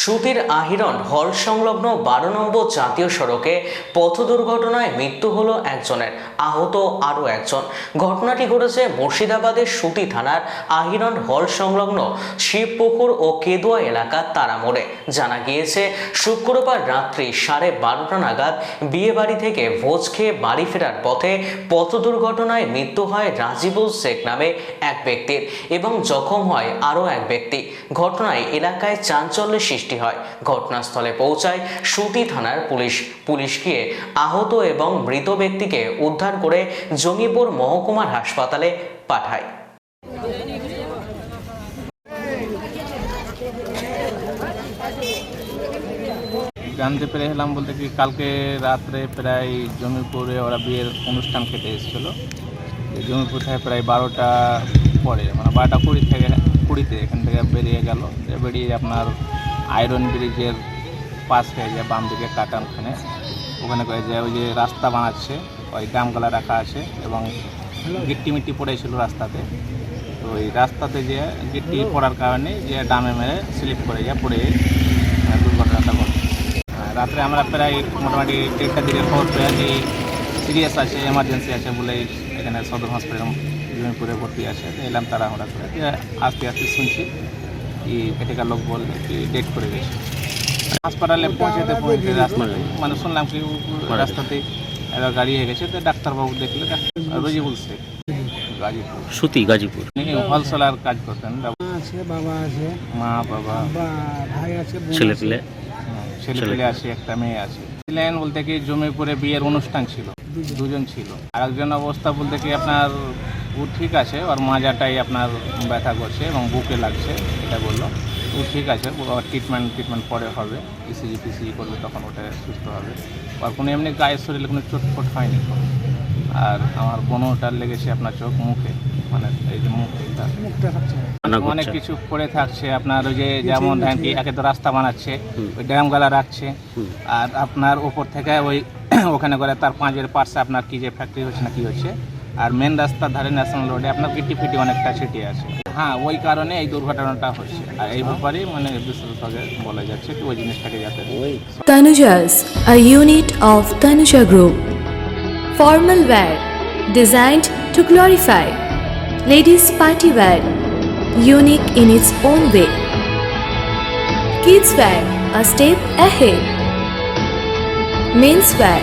সুতির আহিরন হল সংলগ্ন বারো নম্বর জাতীয় সড়কে পথ দুর্ঘটনায় মৃত্যু হলো একজনের, আহত আরও একজন। ঘটনাটি ঘটেছে মুর্শিদাবাদের সুতি থানার আহিরন হল সংলগ্ন শিবপুকুর ও কেদুয়া এলাকার তারামোড়ে জানা গিয়েছে, শুক্রবার রাত্রি সাড়ে বারোটা নাগাদ বিয়েবাড়ি থেকে ভোজ খেয়ে বাড়ি ফেরার পথে পথ দুর্ঘটনায় মৃত্যু হয় রাজিবুল শেখ নামে এক ব্যক্তির এবং জখম হয় আরও এক ব্যক্তি। ঘটনায় এলাকায় চাঞ্চল্যের সৃষ্টি হয়। ঘটনাস্থলে পৌঁছায় সুতি থানার পুলিশ। পুলিশ গিয়ে আহত এবং মৃত ব্যক্তিকে উদ্ধার করে জঙ্গিপুর মহকুমার হাসপাতালে পাঠায়। জানতে পেরে এলাম বলতে কি কালকে রাত্রে প্রায় জমিপুরে ওরা বিয়ের অনুষ্ঠান খেতে এসেছিল। জমিপুর থেকে প্রায় বারোটা পরে মানে বারোটা কুড়ি থেকে, কুড়িতে এখান থেকে বেরিয়ে গেল। বেরিয়ে আপনার আয়রন ব্রিজের পাশ হয়ে বাম দিকে কাটানখানে ওখানে। করে যে ওই যে রাস্তা বানাচ্ছে, ওই গামগালা রাখা আছে এবং গিট্টি মিট্টি পড়েছিল রাস্তাতে। তো ওই রাস্তাতে যে গিট্টি পড়ার কারণে যে ডামে মেরে স্লিপ করে যায় পড়ে দুর্ঘটনাটা ঘটে। রাত্রে আমরা প্রায় মোটামুটি দেড়টার দিকে খবর পেয়ে যে সিরিয়াস আছে এমার্জেন্সি আছে বলে এখানে সদর হসপিটাল জমিপুরে ভর্তি আছে। এলাম তারা আমরা করে। আস্তে আস্তে শুনছি। কি এটাকার লোক বললে কি ডেট করে গেছে? হাসপাতালে পৌঁছাতে পৌঁছতে রাস্তাতে মানে শুনলাম কি রাস্তাতে এবার গাড়ি হয়ে গেছে তো ডাক্তারবাবু দেখলে ডাক্তার রোজিবুল শেখ গাজীপুর। সুতি গাজীপুর। হোলসেলার কাজ করতেন? মা আছে বাবা আছে। মা বাবা। বা ভাই আছে ছেলে পেলে? ছেলে পেলে আছে একটা মেয়ে আছে। ছিলেন বলতে কি জমি জমিপুরে বিয়ের অনুষ্ঠান ছিল। দুজন। ছিল। আর একজন অবস্থা বলতে কি আপনার ও ঠিক আছে ওর মাজাটাই আপনার ব্যথা করছে এবং বুকে লাগছে এটা বলল। ও ঠিক আছে ওর ট্রিটমেন্ট ট্রিটমেন্ট পরে হবে ইসিজি পিসিজি করবে তখন ওটা সুস্থ হবে। আর কোনো এমনি গায়ের শরীরে কোনো চোটফোট হয়নি। আর আমার বোনটার লেগেছে আপনার চোখ মুখে মানে এই যে মুখটা অনেক কিছু করে থাকছে আপনার ওই যে যেমন ধ্যান কি একে তো রাস্তা বানাচ্ছে ওই ড্যাম গালা রাখছে। আর আপনার ওপর থেকে ওই ওখানে করে তার পাঁচের পাশে আপনার কি যে ফ্যাক্টরি হচ্ছে না কি হচ্ছে আর মেন রাস্তার ধারে ন্যাশনাল রোডে আপনার গিটি ফিটি অনেকটা ছিটিয়ে আছে হ্যাঁ ওই কারণে এই দুর্ঘটনাটা হচ্ছে আর এই ব্যাপারেই মানে বিশেষভাবে বলা যাচ্ছে কি ওই জিনিসটাকে যাতে Tanuja's, a unit of Tanuja Group. Formal wear, designed to glorify. Ladies' party wear, unique in its own way. Kids wear, a step ahead. Men's wear,